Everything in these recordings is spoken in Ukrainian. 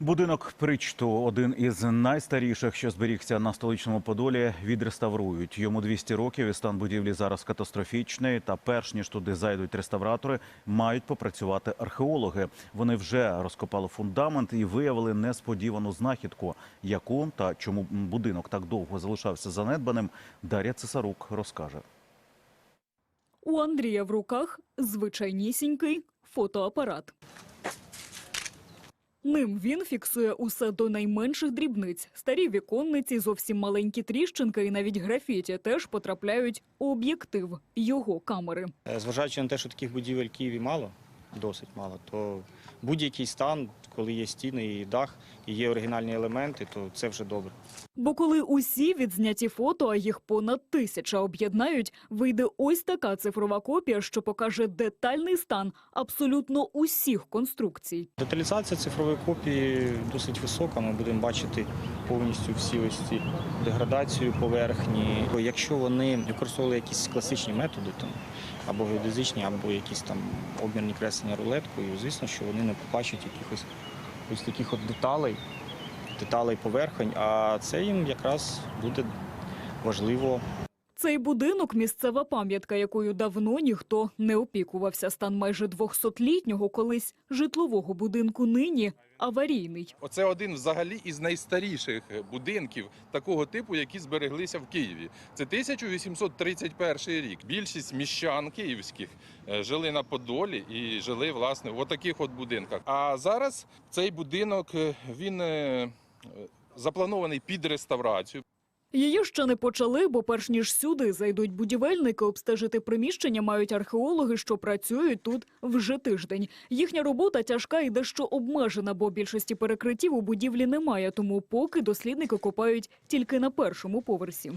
Будинок Причту, один із найстаріших, що зберігся на столичному Подолі, відреставрують. Йому 200 років і стан будівлі зараз катастрофічний. Та перш ніж туди зайдуть реставратори, мають попрацювати археологи. Вони вже розкопали фундамент і виявили несподівану знахідку. Яку та чому будинок так довго залишався занедбаним, Дар'я Цесарук розкаже. У Андрія в руках звичайнісінький фотоапарат. Ним він фіксує усе до найменших дрібниць. Старі віконниці, зовсім маленькі тріщинки і навіть графіті теж потрапляють у об'єктив його камери. Е, Зважаючи на те, що таких будівель в Києві мало, досить мало, то будь-який стан, коли є стіни і дах, і є оригінальні елементи, то це вже добре. Бо коли усі відзняті фото, а їх понад тисяча об'єднають, вийде ось така цифрова копія, що покаже детальний стан абсолютно усіх конструкцій. Деталізація цифрової копії досить висока. Ми будемо бачити повністю всі ось ці деградацію поверхні. Якщо вони використовували якісь класичні методи, там або геодезичні, або якісь там обмірні креслення рулеткою, звісно, що вони не побачать якихось ось таких от деталей, деталей поверхень, а це їм якраз буде важливо Цей будинок – місцева пам'ятка, якою давно ніхто не опікувався. Стан майже 200-літнього колись житлового будинку нині аварійний. Оце один взагалі із найстаріших будинків такого типу, які збереглися в Києві. Це 1831 рік. Більшість міщан київських е, жили на Подолі і жили власне в отаких от будинках. А зараз цей будинок е, він е, запланований під реставрацію. Її ще не почали, бо перш ніж сюди зайдуть будівельники, обстежити приміщення мають археологи, що працюють тут вже тиждень. Їхня робота тяжка і дещо обмежена, бо більшості перекриттів у будівлі немає, тому поки дослідники копають тільки на першому поверсі.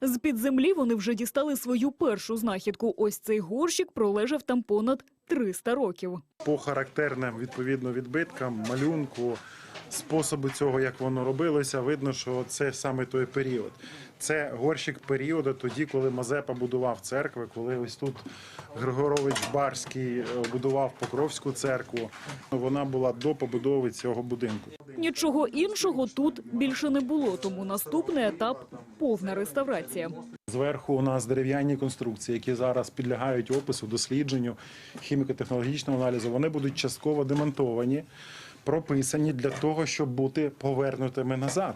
З-під землі вони вже дістали свою першу знахідку. Ось цей горщик пролежав там понад 300 років. по характерним відповідно відбиткам, малюнку, способу цього, як воно робилося, видно, що це саме той період. Це горщик періоду тоді, коли Мазепа будував церкви, коли ось тут Григорович Барський е, будував Покровську церкву. Вона була до побудови цього будинку. Нічого іншого тут більше не було, тому наступний етап повна реставрація. Зверху у нас дерев'яні конструкції, які зараз підлягають опису, дослідженню, хіміко-технологічному аналізу. Вони будуть частково демонтовані, прописані для того, щоб бути повернутими назад.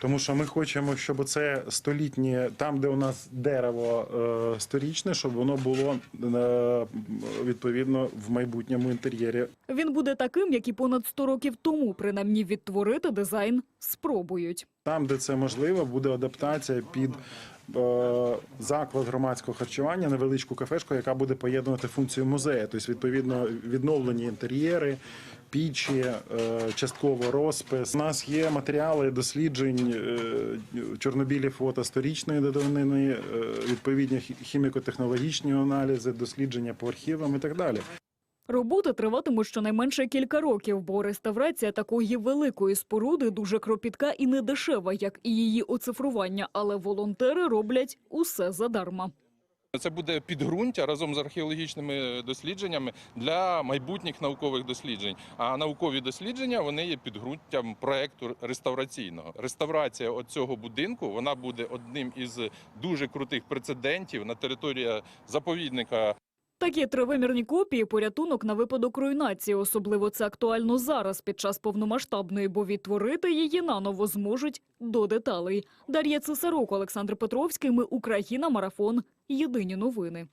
Тому що ми хочемо, щоб це столітнє, там, де у нас дерево е, сторічне, щоб воно було е, відповідно в майбутньому інтер'єрі Він буде таким, як і понад 100 років тому. Принаймні відтворити дизайн спробують. Там, де це можливо, буде адаптація під е, заклад громадського харчування, невеличку кафешку, яка буде поєднувати функцію музею. Тобто, відповідно, відновлені інтер'єри, пічі, е, частково розпис. У нас є матеріали досліджень е, чорнобілі фото сторічної давнини, е, відповідні хіміко-технологічні аналізи, дослідження по архівам і так далі. Роботи триватимуть щонайменше кілька років, бо реставрація такої великої споруди дуже кропітка і недешева, як і її оцифрування. Але волонтери роблять усе задарма. Це буде підґрунтя разом з археологічними дослідженнями для майбутніх наукових досліджень. А наукові дослідження вони є підґрунтям проекту реставраційного. Реставрація цього будинку вона буде одним із дуже крутих прецедентів на території заповідника Такі тривимірні копії порятунок на випадок руйнації. Особливо це актуально зараз під час повномасштабної, бо відтворити її наново зможуть до деталей. Дар'я Цесарук, Олександр Петровський. Ми Україна. Марафон. Єдині новини.